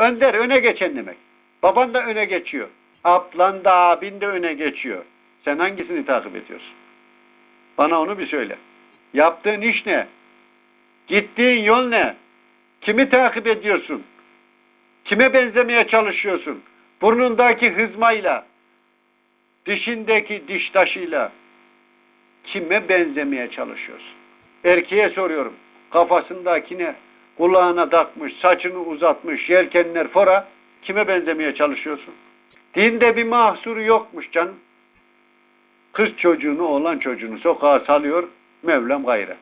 Önder öne geçen demek. Baban da öne geçiyor. Ablan da abin de öne geçiyor. Sen hangisini takip ediyorsun? Bana onu bir söyle. Yaptığın iş ne? Gittiğin yol ne? Kimi takip ediyorsun? Kime benzemeye çalışıyorsun? Burnundaki hızmayla, dişindeki diş taşıyla kime benzemeye çalışıyorsun? Erkeğe soruyorum. Kafasındakine kulağına takmış, saçını uzatmış, yelkenler fora kime benzemeye çalışıyorsun? Dinde bir mahsuru yokmuş canım. Kız çocuğunu, oğlan çocuğunu sokağa salıyor, Mevlam gayrı.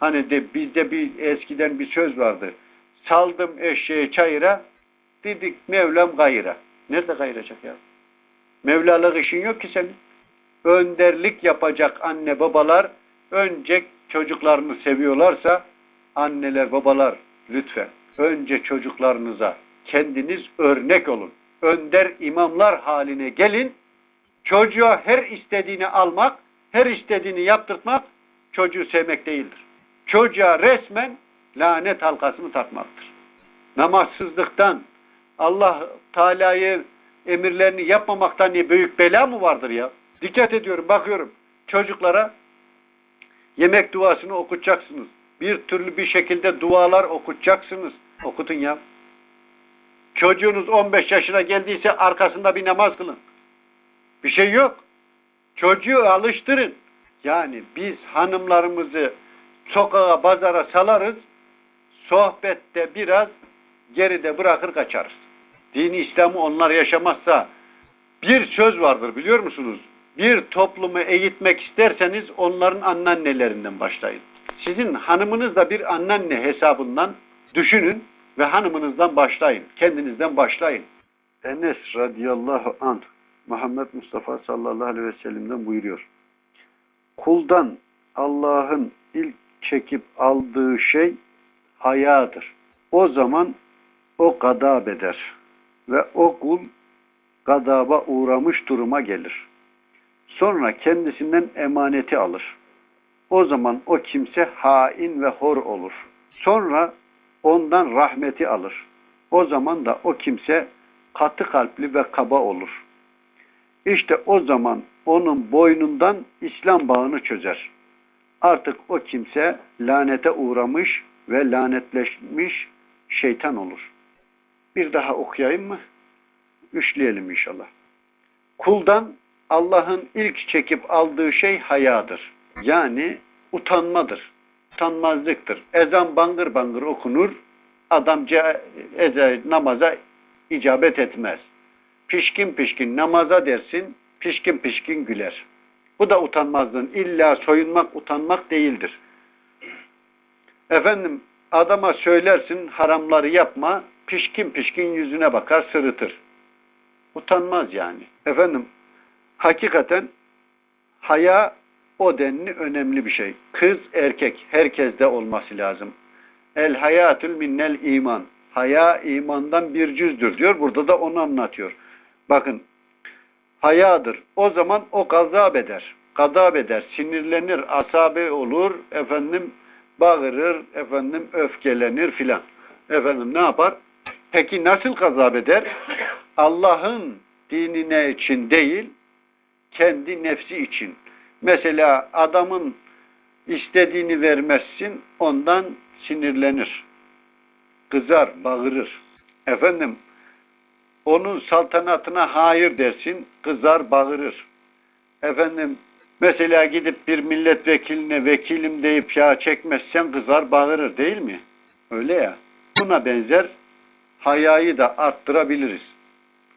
Hani de bizde bir eskiden bir söz vardı. Saldım eşeği çayıra, dedik Mevlam gayra. Nerede gayıracak ya? Mevlalık işin yok ki senin. Önderlik yapacak anne babalar önce çocuklarını seviyorlarsa anneler babalar lütfen önce çocuklarınıza kendiniz örnek olun. Önder imamlar haline gelin. Çocuğa her istediğini almak, her istediğini yaptırtmak çocuğu sevmek değildir. Çocuğa resmen lanet halkasını takmaktır. Namazsızlıktan, Allah Teala'yı emirlerini yapmamaktan diye büyük bela mı vardır ya? Dikkat ediyorum, bakıyorum. Çocuklara yemek duasını okutacaksınız. Bir türlü bir şekilde dualar okutacaksınız. Okutun ya. Çocuğunuz 15 yaşına geldiyse arkasında bir namaz kılın. Bir şey yok. Çocuğu alıştırın. Yani biz hanımlarımızı sokağa, pazara salarız. Sohbette biraz geride bırakır kaçarız. Dini İslam'ı onlar yaşamazsa bir söz vardır biliyor musunuz? Bir toplumu eğitmek isterseniz onların anneannelerinden başlayın. Sizin hanımınız da bir anneanne hesabından düşünün ve hanımınızdan başlayın. Kendinizden başlayın. Enes radıyallahu anh Muhammed Mustafa sallallahu aleyhi ve sellem'den buyuruyor. Kuldan Allah'ın ilk çekip aldığı şey hayadır. O zaman o gadab eder ve o kul gadaba uğramış duruma gelir. Sonra kendisinden emaneti alır. O zaman o kimse hain ve hor olur. Sonra ondan rahmeti alır. O zaman da o kimse katı kalpli ve kaba olur. İşte o zaman onun boynundan İslam bağını çözer. Artık o kimse lanete uğramış ve lanetleşmiş şeytan olur. Bir daha okuyayım mı? Üçleyelim inşallah. Kuldan Allah'ın ilk çekip aldığı şey hayadır. Yani utanmadır. Utanmazlıktır. Ezan bangır bangır okunur. Adam eze, namaza icabet etmez. Pişkin pişkin namaza dersin, pişkin pişkin güler. Bu da utanmazlığın. İlla soyunmak, utanmak değildir. Efendim adama söylersin haramları yapma, pişkin pişkin yüzüne bakar sırıtır. Utanmaz yani. Efendim hakikaten haya o denli önemli bir şey. Kız erkek herkeste olması lazım. El hayatül minnel iman. Haya imandan bir cüzdür diyor. Burada da onu anlatıyor. Bakın hayadır. O zaman o gazap eder. Gazap eder. Sinirlenir, asabe olur, efendim bağırır, efendim öfkelenir filan. Efendim ne yapar? Peki nasıl gazap eder? Allah'ın dinine için değil, kendi nefsi için. Mesela adamın istediğini vermezsin, ondan sinirlenir. Kızar, bağırır. Efendim, onun saltanatına hayır dersin, kızar, bağırır. Efendim, mesela gidip bir milletvekiline vekilim deyip ya çekmezsen kızar, bağırır değil mi? Öyle ya. Buna benzer hayayı da arttırabiliriz.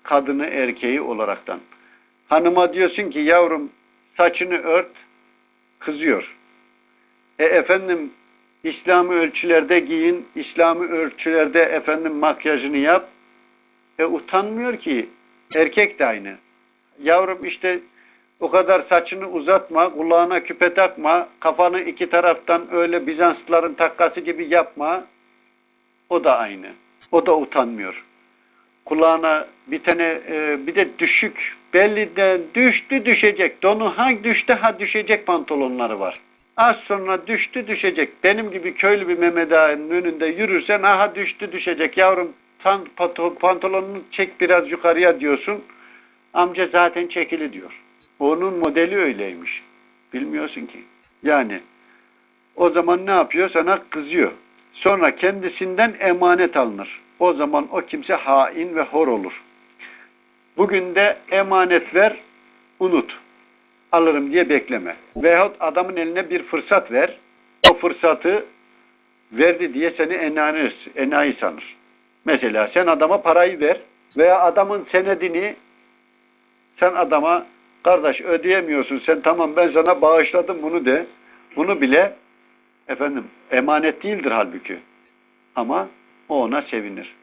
Kadını erkeği olaraktan. Hanıma diyorsun ki yavrum saçını ört, kızıyor. E efendim İslami ölçülerde giyin, İslami ölçülerde efendim makyajını yap. E utanmıyor ki. Erkek de aynı. Yavrum işte o kadar saçını uzatma, kulağına küpe takma, kafanı iki taraftan öyle Bizanslıların takkası gibi yapma. O da aynı. O da utanmıyor. Kulağına bir tane e, bir de düşük belliden düştü düşecek. Donu ha düştü ha düşecek pantolonları var. Az sonra düştü düşecek. Benim gibi köylü bir Mehmet Ağa'nın önünde yürürsen aha düştü düşecek yavrum. Pato- pantolonunu çek biraz yukarıya diyorsun. Amca zaten çekili diyor. Onun modeli öyleymiş. Bilmiyorsun ki. Yani o zaman ne yapıyor? Sana kızıyor. Sonra kendisinden emanet alınır. O zaman o kimse hain ve hor olur. Bugün de emanet ver, unut. Alırım diye bekleme. Veyahut adamın eline bir fırsat ver. O fırsatı verdi diye seni enayi, enayi sanır. Mesela sen adama parayı ver veya adamın senedini sen adama kardeş ödeyemiyorsun sen tamam ben sana bağışladım bunu de. Bunu bile efendim emanet değildir halbuki. Ama o ona sevinir.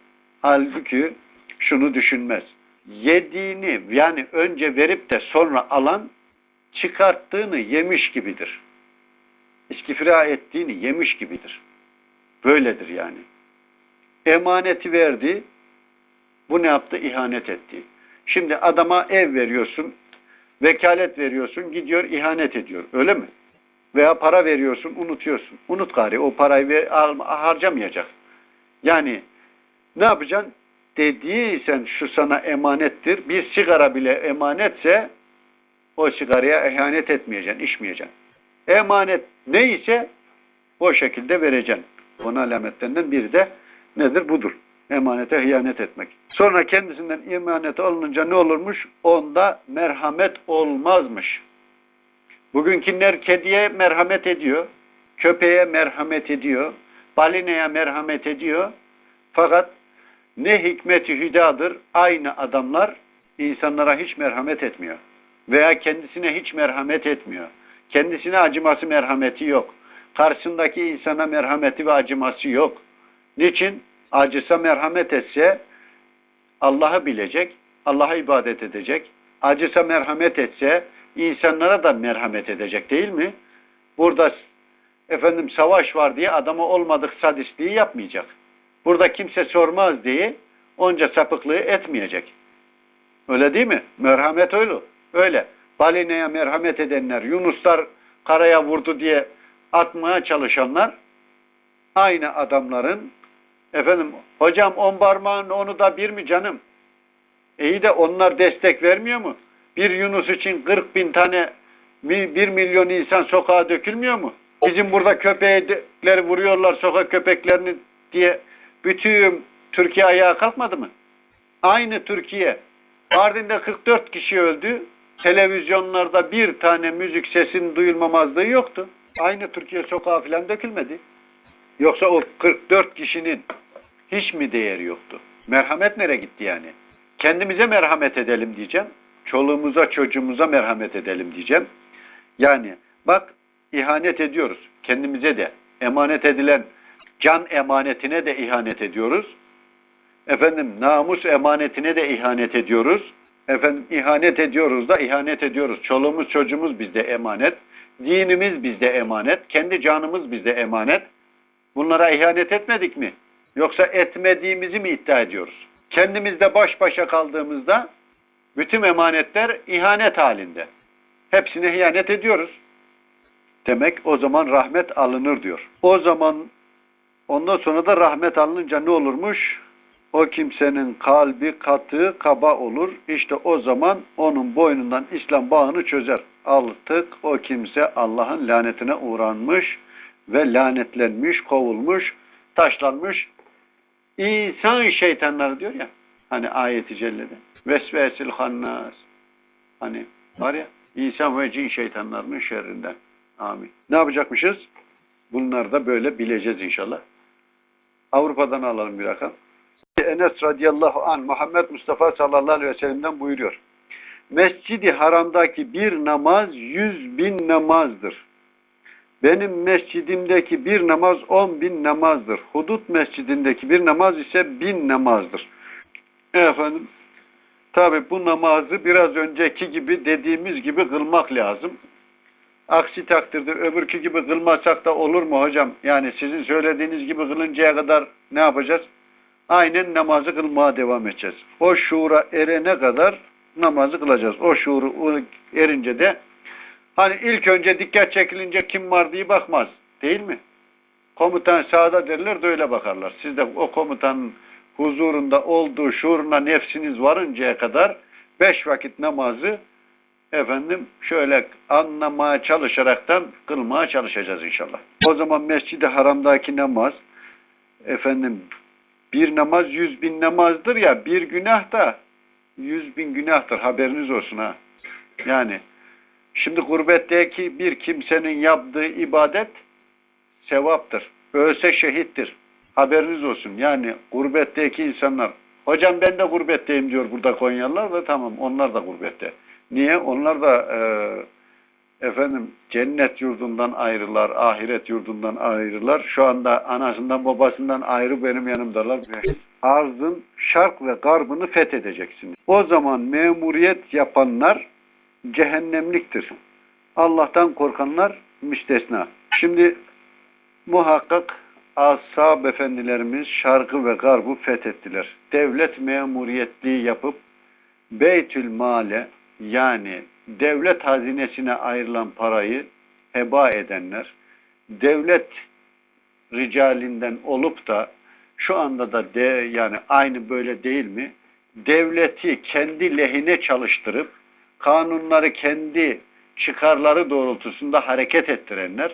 Halbuki şunu düşünmez. Yediğini yani önce verip de sonra alan çıkarttığını yemiş gibidir. İskifra ettiğini yemiş gibidir. Böyledir yani. Emaneti verdi, bu ne yaptı? İhanet etti. Şimdi adama ev veriyorsun, vekalet veriyorsun, gidiyor ihanet ediyor. Öyle mi? Veya para veriyorsun, unutuyorsun. Unut gari, o parayı ver, al- harcamayacak. Yani ne yapacaksın? Dediysen şu sana emanettir. Bir sigara bile emanetse o sigaraya ihanet etmeyeceksin, içmeyeceksin. Emanet neyse o şekilde vereceksin. Onun alametlerinden biri de nedir? Budur. Emanete hıyanet etmek. Sonra kendisinden emanet alınınca ne olurmuş? Onda merhamet olmazmış. Bugünküler kediye merhamet ediyor. Köpeğe merhamet ediyor. Balineye merhamet ediyor. Fakat ne hikmeti hüdadır aynı adamlar insanlara hiç merhamet etmiyor. Veya kendisine hiç merhamet etmiyor. Kendisine acıması merhameti yok. Karşısındaki insana merhameti ve acıması yok. Niçin? Acısa merhamet etse Allah'ı bilecek, Allah'a ibadet edecek. Acısa merhamet etse insanlara da merhamet edecek değil mi? Burada efendim savaş var diye adama olmadık sadistliği yapmayacak. Burada kimse sormaz diye onca sapıklığı etmeyecek. Öyle değil mi? Merhamet öyle. Öyle. Balineye merhamet edenler, Yunuslar karaya vurdu diye atmaya çalışanlar aynı adamların efendim hocam on parmağın onu da bir mi canım? İyi de onlar destek vermiyor mu? Bir Yunus için 40 bin tane bir milyon insan sokağa dökülmüyor mu? Bizim burada köpekleri vuruyorlar sokak köpeklerini diye bütün Türkiye ayağa kalkmadı mı? Aynı Türkiye. Mardin'de 44 kişi öldü. Televizyonlarda bir tane müzik sesinin duyulmamazlığı yoktu. Aynı Türkiye sokağa falan dökülmedi. Yoksa o 44 kişinin hiç mi değeri yoktu? Merhamet nereye gitti yani? Kendimize merhamet edelim diyeceğim. Çoluğumuza çocuğumuza merhamet edelim diyeceğim. Yani bak ihanet ediyoruz. Kendimize de emanet edilen can emanetine de ihanet ediyoruz. Efendim namus emanetine de ihanet ediyoruz. Efendim ihanet ediyoruz da ihanet ediyoruz. Çoluğumuz çocuğumuz bizde emanet. Dinimiz bizde emanet. Kendi canımız bizde emanet. Bunlara ihanet etmedik mi? Yoksa etmediğimizi mi iddia ediyoruz? Kendimizde baş başa kaldığımızda bütün emanetler ihanet halinde. Hepsine ihanet ediyoruz. Demek o zaman rahmet alınır diyor. O zaman ondan sonra da rahmet alınınca ne olurmuş? O kimsenin kalbi katı kaba olur. İşte o zaman onun boynundan İslam bağını çözer. Artık o kimse Allah'ın lanetine uğranmış ve lanetlenmiş, kovulmuş, taşlanmış. İnsan şeytanları diyor ya. Hani ayeti cellede. Vesvesil hannas. Hani var ya insan ve cin şeytanlarının şerrinden. Amin. Ne yapacakmışız? Bunları da böyle bileceğiz inşallah. Avrupa'dan alalım bir rakam. Enes radıyallahu an Muhammed Mustafa sallallahu aleyhi ve sellem'den buyuruyor. Mescidi haramdaki bir namaz yüz bin namazdır. Benim mescidimdeki bir namaz on bin namazdır. Hudut mescidindeki bir namaz ise bin namazdır. Efendim, tabi bu namazı biraz önceki gibi dediğimiz gibi kılmak lazım. Aksi takdirde öbürkü gibi kılmasak da olur mu hocam? Yani sizin söylediğiniz gibi kılıncaya kadar ne yapacağız? Aynen namazı kılmaya devam edeceğiz. O şuura erene kadar namazı kılacağız. O şuuru erince de hani ilk önce dikkat çekilince kim var diye bakmaz. Değil mi? Komutan sağda derler de öyle bakarlar. Siz de o komutanın huzurunda olduğu şuuruna nefsiniz varıncaya kadar beş vakit namazı efendim şöyle anlamaya çalışaraktan kılmaya çalışacağız inşallah. O zaman Mescid-i Haram'daki namaz efendim bir namaz yüz bin namazdır ya bir günah da yüz bin günahtır haberiniz olsun ha. Yani şimdi gurbetteki bir kimsenin yaptığı ibadet sevaptır. Ölse şehittir. Haberiniz olsun. Yani gurbetteki insanlar hocam ben de gurbetteyim diyor burada Konyalılar da tamam onlar da gurbette. Niye? Onlar da e, efendim cennet yurdundan ayrılar, ahiret yurdundan ayrılar. Şu anda anasından babasından ayrı benim yanımdalar. Arzın şark ve garbını fethedeceksiniz. O zaman memuriyet yapanlar cehennemliktir. Allah'tan korkanlar müstesna. Şimdi muhakkak ashab efendilerimiz şarkı ve garbı fethettiler. Devlet memuriyetliği yapıp Beytül Male yani devlet hazinesine ayrılan parayı heba edenler, devlet ricalinden olup da şu anda da de, yani aynı böyle değil mi? Devleti kendi lehine çalıştırıp kanunları kendi çıkarları doğrultusunda hareket ettirenler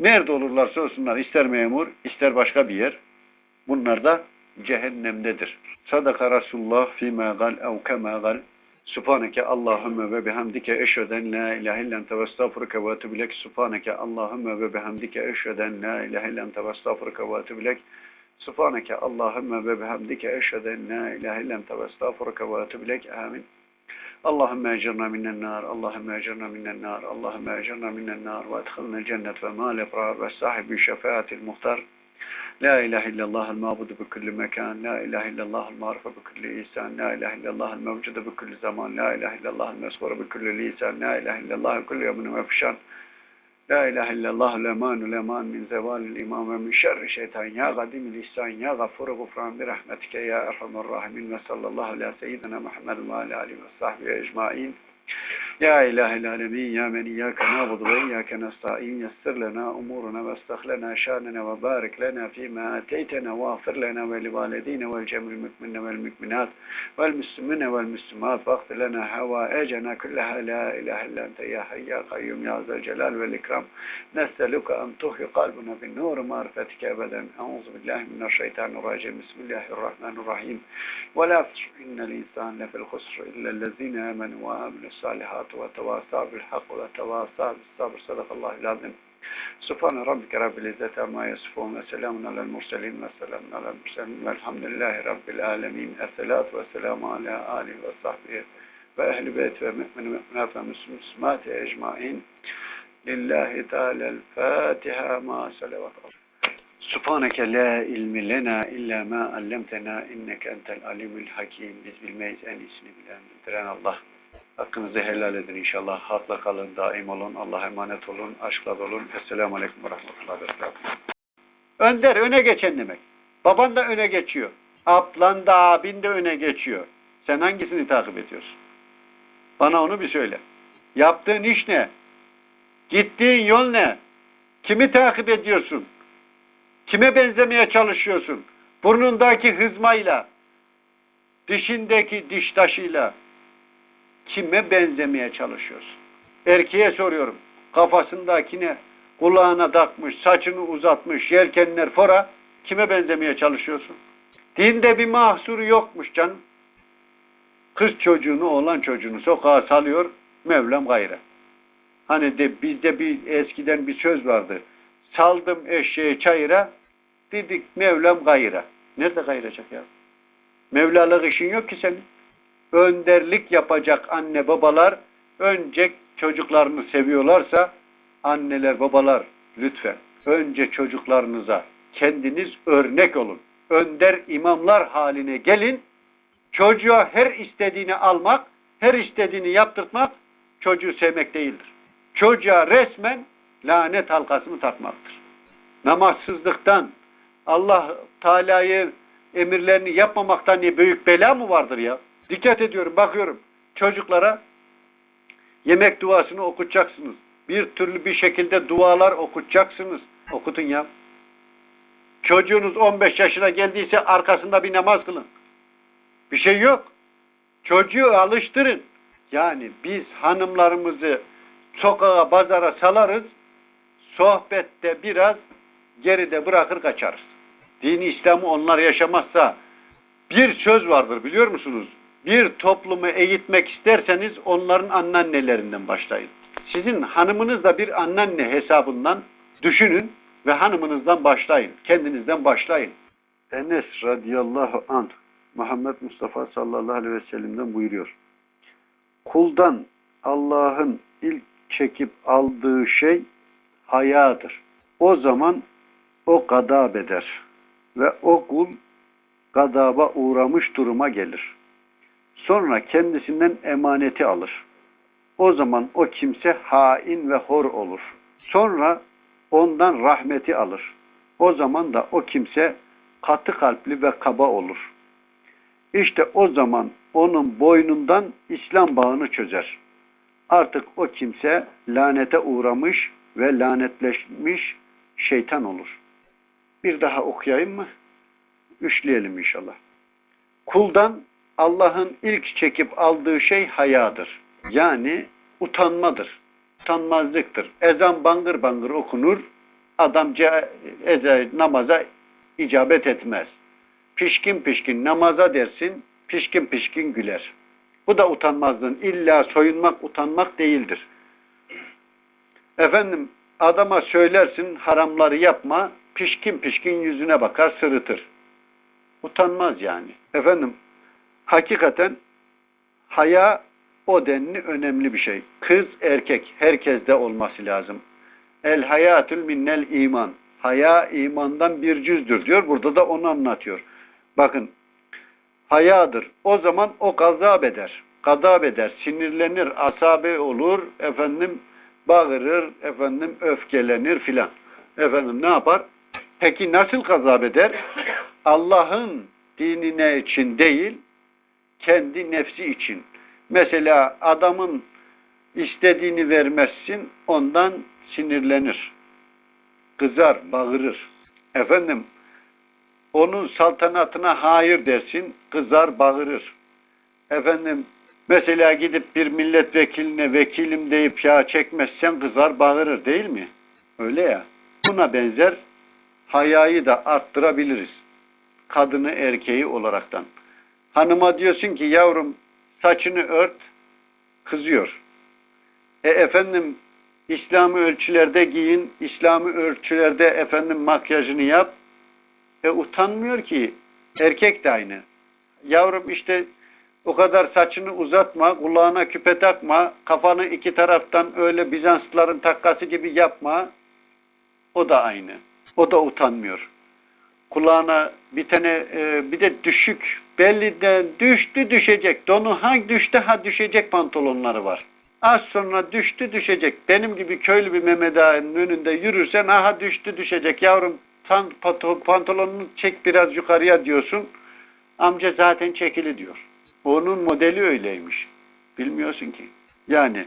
nerede olurlarsa olsunlar ister memur ister başka bir yer bunlar da cehennemdedir. Sadaka Resulullah fîmâ gal ev gal Subhaneke Allahümme ve bihamdike eşheden la ilahe illen te ve estağfuruke ve etûbü ilek. Subhaneke Allahümme ve bihamdike eşheden la ilahe illen te ve estağfuruke ve etûbü ilek. Subhaneke Allahümme ve bihamdike eşheden la ilahe illen te ve estağfuruke ve etûbü ilek. Amin. Allahümme ecirna minen nar, Allahümme ecirna minen nar, Allahümme ecirna minen nar ve edhilnel cennet ve mal ebrar ve sahibi şefaatil muhtar. لا إله إلا الله المعبود بكل مكان لا إله إلا الله المعرف بكل إنسان لا إله إلا الله الموجود بكل زمان لا إله إلا الله المذكورة بكل لسان لا إله إلا الله كل يوم مفشان لا إله إلا الله الأمان الأمان من زوال الإمام ومن شر الشيطان. يا قديم الإنسان يا غفور غفران برحمتك يا أرحم الراحمين وصلى الله على سيدنا محمد وعلى آله وصحبه أجمعين. يا إله العالمين يا من إياك نعبد وإياك نستعين. يسر لنا أمورنا واصلح لنا شأننا وبارك لنا فيما أتيتنا واغفر لنا ولوالدينا والجميع المؤمنين والمؤمنات والمسلمين والمسلمات. واغفر لنا حوائجنا كلها. لا إله إلا أنت يا حي يا قيوم يا ذا الجلال والإكرام. نسألك أن تحيي قلبنا بالنور معرفتك أبدا. أعوذ بالله من الشيطان الرجيم. بسم الله الرحمن الرحيم. ولا إن الإنسان لفي الخسر إلا الذين آمنوا وعملوا الصالحات. Sabr sadakallahul azim Subhane rabbike rabbil izzeti amma yasifun ve selamun alel murselin ve selamun alel murselin velhamdülillahi rabbil alemin. Esselatu ve selamu ala alihi ve sahbihi ve ehli beyt ve mü'mini mü'minat ve müslümati ecmain. Lillahi Teala'l Fatiha ma salavat. Subhaneke la ilmi lena illa ma allamtena inneke entel alimul hakim. Biz bilmeyiz en iyisini bilen bildiren Allah. Hakkınızı helal edin inşallah. Hakla kalın, daim olun, Allah'a emanet olun, aşkla dolun. Esselamu Aleyküm ve Rahmetullahi. Önder öne geçen demek. Baban da öne geçiyor. Ablan da abin de öne geçiyor. Sen hangisini takip ediyorsun? Bana onu bir söyle. Yaptığın iş ne? Gittiğin yol ne? Kimi takip ediyorsun? Kime benzemeye çalışıyorsun? Burnundaki hızmayla, dişindeki diş taşıyla, kime benzemeye çalışıyorsun? Erkeğe soruyorum. Kafasındakine kulağına takmış, saçını uzatmış, yelkenler fora kime benzemeye çalışıyorsun? Dinde bir mahsuru yokmuş canım. Kız çocuğunu, oğlan çocuğunu sokağa salıyor, Mevlam gayrı. Hani de bizde bir eskiden bir söz vardı. Saldım eşeği çayıra, dedik Mevlam gayra. Nerede gayıracak ya? Mevlalık işin yok ki senin önderlik yapacak anne babalar önce çocuklarını seviyorlarsa anneler babalar lütfen önce çocuklarınıza kendiniz örnek olun. Önder imamlar haline gelin. Çocuğa her istediğini almak, her istediğini yaptırtmak çocuğu sevmek değildir. Çocuğa resmen lanet halkasını takmaktır. Namazsızlıktan, Allah Teala'yı emirlerini yapmamaktan ne büyük bela mı vardır ya? Dikkat ediyorum, bakıyorum. Çocuklara yemek duasını okutacaksınız. Bir türlü bir şekilde dualar okutacaksınız. Okutun ya. Çocuğunuz 15 yaşına geldiyse arkasında bir namaz kılın. Bir şey yok. Çocuğu alıştırın. Yani biz hanımlarımızı sokağa, pazara salarız. Sohbette biraz geride bırakır kaçarız. Dini İslam'ı onlar yaşamazsa bir söz vardır biliyor musunuz? Bir toplumu eğitmek isterseniz onların anneannelerinden başlayın. Sizin hanımınız da bir anneanne hesabından düşünün ve hanımınızdan başlayın. Kendinizden başlayın. Enes radıyallahu anh Muhammed Mustafa sallallahu aleyhi ve sellem'den buyuruyor. Kuldan Allah'ın ilk çekip aldığı şey hayadır. O zaman o gadab eder ve o kul gadaba uğramış duruma gelir. Sonra kendisinden emaneti alır. O zaman o kimse hain ve hor olur. Sonra ondan rahmeti alır. O zaman da o kimse katı kalpli ve kaba olur. İşte o zaman onun boynundan İslam bağını çözer. Artık o kimse lanete uğramış ve lanetleşmiş şeytan olur. Bir daha okuyayım mı? Üçleyelim inşallah. Kuldan Allah'ın ilk çekip aldığı şey hayadır. Yani utanmadır. Utanmazlıktır. Ezan bangır bangır okunur. Adam eze, namaza icabet etmez. Pişkin pişkin namaza dersin, pişkin pişkin güler. Bu da utanmazlığın. İlla soyunmak, utanmak değildir. Efendim adama söylersin haramları yapma, pişkin pişkin yüzüne bakar, sırıtır. Utanmaz yani. Efendim hakikaten haya o denli önemli bir şey. Kız, erkek herkeste olması lazım. El hayatül minnel iman. Haya imandan bir cüzdür diyor. Burada da onu anlatıyor. Bakın hayadır. O zaman o gazap eder. Gazap eder, sinirlenir, asabe olur, efendim bağırır, efendim öfkelenir filan. Efendim ne yapar? Peki nasıl gazap eder? Allah'ın dinine için değil, kendi nefsi için. Mesela adamın istediğini vermezsin, ondan sinirlenir. Kızar, bağırır. Efendim, onun saltanatına hayır dersin, kızar, bağırır. Efendim, mesela gidip bir milletvekiline vekilim deyip ya çekmezsen kızar, bağırır değil mi? Öyle ya. Buna benzer hayayı da arttırabiliriz. Kadını erkeği olaraktan. Hanıma diyorsun ki yavrum saçını ört, kızıyor. E efendim İslami ölçülerde giyin, İslami ölçülerde efendim makyajını yap. E utanmıyor ki. Erkek de aynı. Yavrum işte o kadar saçını uzatma, kulağına küpe takma, kafanı iki taraftan öyle Bizanslıların takkası gibi yapma. O da aynı. O da utanmıyor. Kulağına bir tane e, bir de düşük belliden düştü düşecek. Donu ha düştü ha düşecek pantolonları var. Az sonra düştü düşecek. Benim gibi köylü bir Mehmet Ağa'nın önünde yürürsen aha düştü düşecek. Yavrum tan- pantolonunu çek biraz yukarıya diyorsun. Amca zaten çekili diyor. Onun modeli öyleymiş. Bilmiyorsun ki. Yani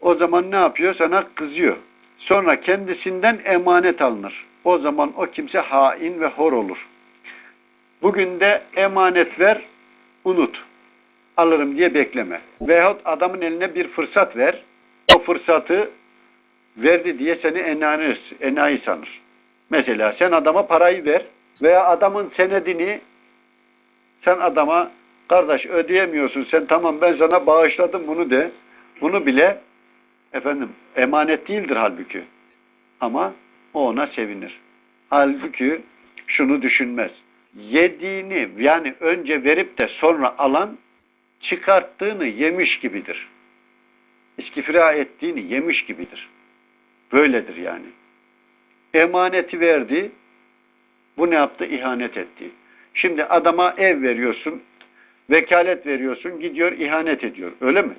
o zaman ne yapıyor? Sana kızıyor. Sonra kendisinden emanet alınır. O zaman o kimse hain ve hor olur. Bugün de emanet ver, unut. Alırım diye bekleme. Veyahut adamın eline bir fırsat ver. O fırsatı verdi diye seni enayi, enayi sanır. Mesela sen adama parayı ver veya adamın senedini sen adama kardeş ödeyemiyorsun sen tamam ben sana bağışladım bunu de. Bunu bile efendim emanet değildir halbuki. Ama o ona sevinir. Halbuki şunu düşünmez. Yediğini yani önce verip de sonra alan çıkarttığını yemiş gibidir. İskifra ettiğini yemiş gibidir. Böyledir yani. Emaneti verdi, bu ne yaptı? İhanet etti. Şimdi adama ev veriyorsun, vekalet veriyorsun, gidiyor ihanet ediyor. Öyle mi?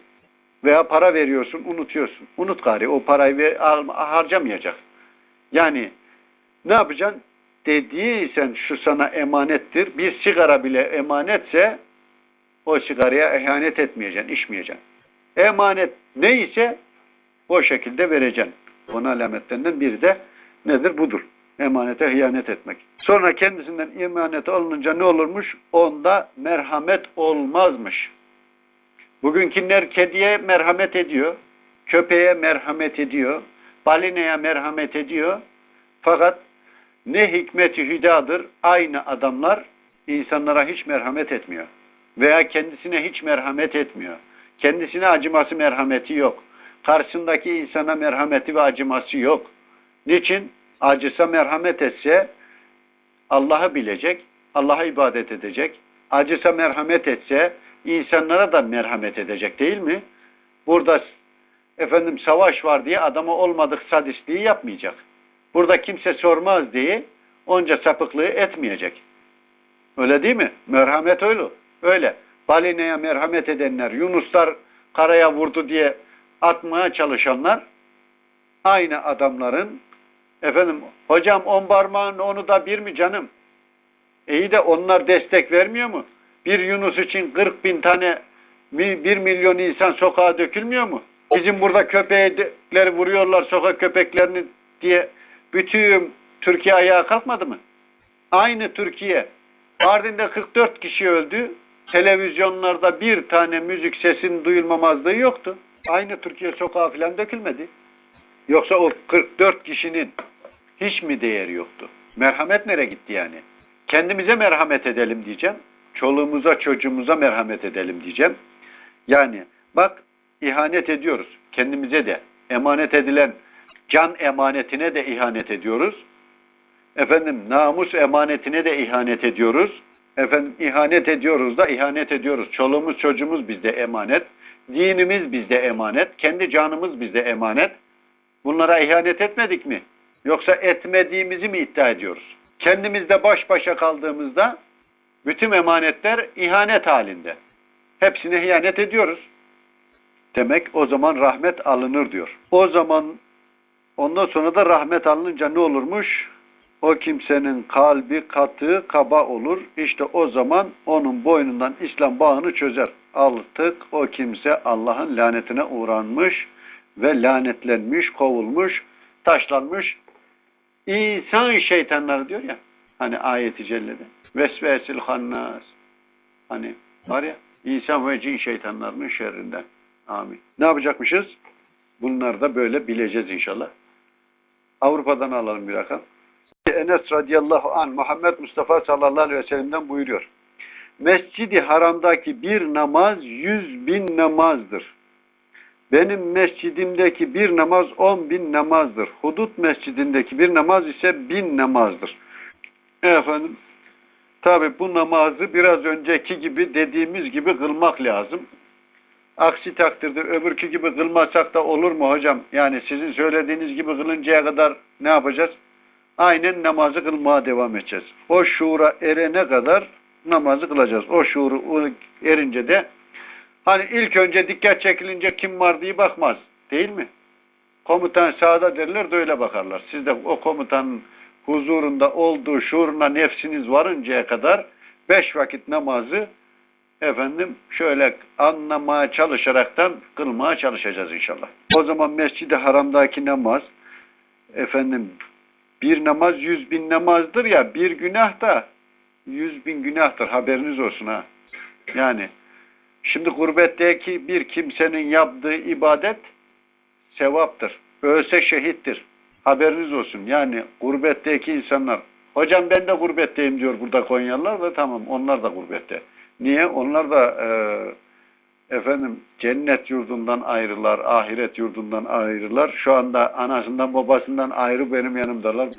Veya para veriyorsun, unutuyorsun. Unut gari, o parayı ver, harcamayacak. Yani ne yapacaksın? Dediysen şu sana emanettir. Bir sigara bile emanetse o sigaraya ihanet etmeyeceksin, içmeyeceksin. Emanet neyse o şekilde vereceksin. Onun alametlerinden biri de nedir? Budur. Emanete hıyanet etmek. Sonra kendisinden emanet alınınca ne olurmuş? Onda merhamet olmazmış. Bugünküler kediye merhamet ediyor, köpeğe merhamet ediyor, balineye merhamet ediyor. Fakat ne hikmeti hüdadır aynı adamlar insanlara hiç merhamet etmiyor. Veya kendisine hiç merhamet etmiyor. Kendisine acıması merhameti yok. Karşısındaki insana merhameti ve acıması yok. Niçin? Acısa merhamet etse Allah'ı bilecek, Allah'a ibadet edecek. Acısa merhamet etse insanlara da merhamet edecek değil mi? Burada efendim savaş var diye adama olmadık sadistliği yapmayacak. Burada kimse sormaz diye onca sapıklığı etmeyecek. Öyle değil mi? Merhamet öyle. Öyle. Balineye merhamet edenler, Yunuslar karaya vurdu diye atmaya çalışanlar aynı adamların efendim hocam on parmağın onu da bir mi canım? İyi de onlar destek vermiyor mu? Bir Yunus için 40 bin tane bir milyon insan sokağa dökülmüyor mu? Bizim burada köpekleri vuruyorlar sokak köpeklerini diye bütün Türkiye ayağa kalkmadı mı? Aynı Türkiye. Mardin'de 44 kişi öldü. Televizyonlarda bir tane müzik sesinin duyulmamazlığı yoktu. Aynı Türkiye sokağa falan dökülmedi. Yoksa o 44 kişinin hiç mi değeri yoktu? Merhamet nereye gitti yani? Kendimize merhamet edelim diyeceğim. Çoluğumuza çocuğumuza merhamet edelim diyeceğim. Yani bak ihanet ediyoruz. Kendimize de emanet edilen can emanetine de ihanet ediyoruz. Efendim namus emanetine de ihanet ediyoruz. Efendim ihanet ediyoruz da ihanet ediyoruz. Çoluğumuz çocuğumuz bizde emanet. Dinimiz bizde emanet. Kendi canımız bizde emanet. Bunlara ihanet etmedik mi? Yoksa etmediğimizi mi iddia ediyoruz? Kendimizde baş başa kaldığımızda bütün emanetler ihanet halinde. Hepsine ihanet ediyoruz. Demek o zaman rahmet alınır diyor. O zaman ondan sonra da rahmet alınınca ne olurmuş? O kimsenin kalbi katı kaba olur. İşte o zaman onun boynundan İslam bağını çözer. Artık o kimse Allah'ın lanetine uğranmış ve lanetlenmiş, kovulmuş, taşlanmış. İnsan şeytanları diyor ya. Hani ayeti cellede. Vesvesil hannas. Hani var ya insan ve cin şeytanlarının şerrinden. Amin. Ne yapacakmışız? Bunları da böyle bileceğiz inşallah. Avrupa'dan alalım bir rakam. Enes radıyallahu an Muhammed Mustafa sallallahu aleyhi ve sellem'den buyuruyor. Mescidi haramdaki bir namaz yüz bin namazdır. Benim mescidimdeki bir namaz on bin namazdır. Hudut mescidindeki bir namaz ise bin namazdır. Efendim, tabi bu namazı biraz önceki gibi dediğimiz gibi kılmak lazım. Aksi takdirde öbürkü gibi kılmasak da olur mu hocam? Yani sizin söylediğiniz gibi kılıncaya kadar ne yapacağız? Aynen namazı kılmaya devam edeceğiz. O şuura erene kadar namazı kılacağız. O şuuru erince de hani ilk önce dikkat çekilince kim var diye bakmaz. Değil mi? Komutan sağda derler de öyle bakarlar. Siz de o komutanın huzurunda olduğu şuuruna nefsiniz varıncaya kadar beş vakit namazı efendim şöyle anlamaya çalışaraktan kılmaya çalışacağız inşallah. O zaman Mescid-i Haram'daki namaz efendim bir namaz yüz bin namazdır ya bir günah da yüz bin günahtır haberiniz olsun ha. Yani şimdi gurbetteki bir kimsenin yaptığı ibadet sevaptır. Ölse şehittir. Haberiniz olsun. Yani gurbetteki insanlar hocam ben de gurbetteyim diyor burada Konyalılar ve tamam onlar da gurbette. Niye? Onlar da e, efendim cennet yurdundan ayrılar, ahiret yurdundan ayrılar. Şu anda anasından babasından ayrı benim yanımdalar.